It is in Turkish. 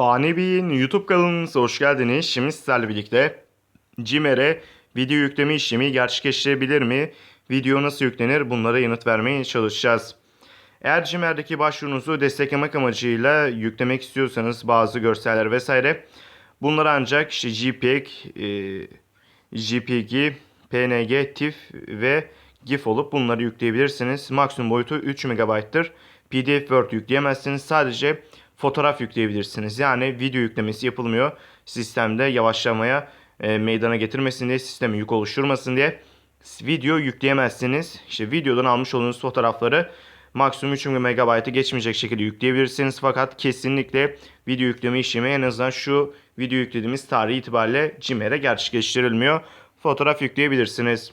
Fani Bey'in YouTube kanalımıza hoş geldiniz. Şimdi sizlerle birlikte Cimer'e video yükleme işlemi gerçekleştirebilir mi? Video nasıl yüklenir? Bunlara yanıt vermeye çalışacağız. Eğer Cimer'deki başvurunuzu desteklemek amacıyla yüklemek istiyorsanız bazı görseller vesaire bunları ancak işte JPEG, e, JPG, PNG, TIFF ve GIF olup bunları yükleyebilirsiniz. Maksimum boyutu 3 MB'tır. PDF Word yükleyemezsiniz. Sadece fotoğraf yükleyebilirsiniz. Yani video yüklemesi yapılmıyor. Sistemde yavaşlamaya e, meydana getirmesin diye, sisteme yük oluşturmasın diye video yükleyemezsiniz. İşte videodan almış olduğunuz fotoğrafları maksimum 3 MB'ı geçmeyecek şekilde yükleyebilirsiniz. Fakat kesinlikle video yükleme işlemi en azından şu video yüklediğimiz tarih itibariyle Cimer'e gerçekleştirilmiyor. Fotoğraf yükleyebilirsiniz.